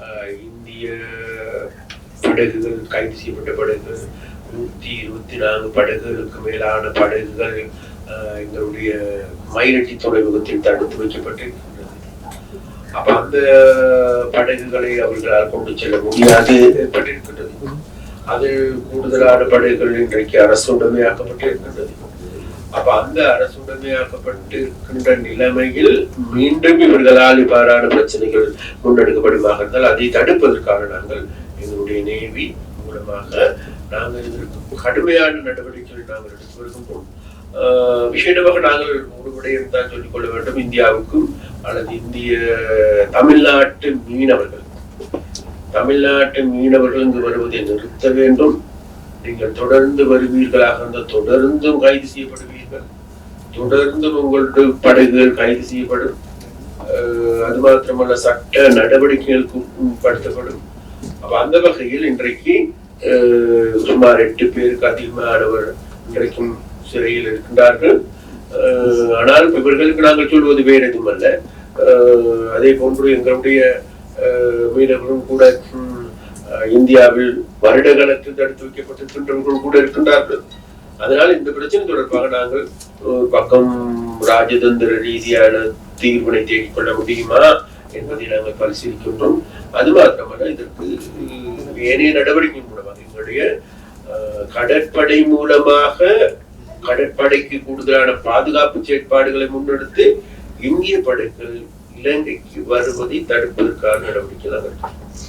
ஆஹ், இந்திய படகுகள் கைது செய்யப்பட்ட படகுகள் நூத்தி இருபத்தி நான்கு படகுகளுக்கு மேலான படகுகள் ஆஹ், எங்களுடைய மயிலட்டி துறைமுகத்தில் தடுத்து வைக்கப்பட்டிருக்கின்றது. அப்ப அந்த படகுகளை அவர்களால் கொண்டு செல்ல முடியாது. ஏற்பட்டிருக்கின்றது. அது கூடுதலான படகுகள் இன்றைக்கு அரசு உடைமையாக்கப்பட்டிருக்கின்றது. அப்ப அந்த அரசுடமையாக்கப்பட்டு உடைமையாக்கப்பட்டிருக்கின்ற நிலைமையில் மீண்டும் இவர்களால் இவ்வாறான பிரச்சனைகள் முன்னெடுக்கப்படுமாக இருந்தால் அதை தடுப்பதற்காக நாங்கள் எங்களுடைய நேவி மூலமாக நாங்கள் இதற்கு கடுமையான நடவடிக்கைகள் நாங்கள் எடுத்து வருகின்றோம் ஆஹ் விசேடமாக நாங்கள் ஒரு விடயம் தான் சொல்லிக் கொள்ள வேண்டும். இந்தியாவுக்கும் அல்லது இந்திய தமிழ்நாட்டு மீனவர்கள் தமிழ்நாட்டு மீனவர்கள் இங்கு வருவதை நிறுத்த வேண்டும். நீங்கள் தொடர்ந்து வருவீர்களாக இருந்தால் தொடர்ந்தும் கைது செய்யப்படுவீர்கள். தொடர்ந்தும் உங்களுடைய படகுகள் கைது செய்யப்படும். அது மாத்திரமல்ல சட்ட நடவடிக்கைகளுக்கு உட்படுத்தப்படும். அப்ப அந்த வகையில் இன்றைக்கு சுமார் எட்டு பேருக்கு அதிகமானவர் இன்றைக்கும் சிறையில் இருக்கின்றார்கள். ஆனால் இவர்களுக்கு நாங்கள் சொல்வது வேறு எதுவும் அல்ல அதே போன்று எங்களுடைய அஹ், மீனவர்களும் கூட இந்தியாவில் வருட காலத்தில் தடுத்து வைக்கப்பட்டிருக்கின்றவர்கள் கூட இருக்கின்றார்கள். அதனால் இந்த பிரச்சனை தொடர்பாக நாங்கள் ஒரு பக்கம் ராஜதந்திர ரீதியான தீர்வினை தேடிக் கொள்ள முடியுமா என்பதை நாங்கள் பரிசீலிக்கின்றோம். அது மாத்திரமல்ல இதற்கு ஏனைய நடவடிக்கை மூலமாக எங்களுடைய அஹ், கடற்படை மூலமாக கடற்படைக்கு கூடுதலான பாதுகாப்பு செயற்பாடுகளை முன்னெடுத்து இந்திய படைகள் இலங்கைக்கு வருவதை தடுப்பதற்கான நடவடிக்கை நாங்கள்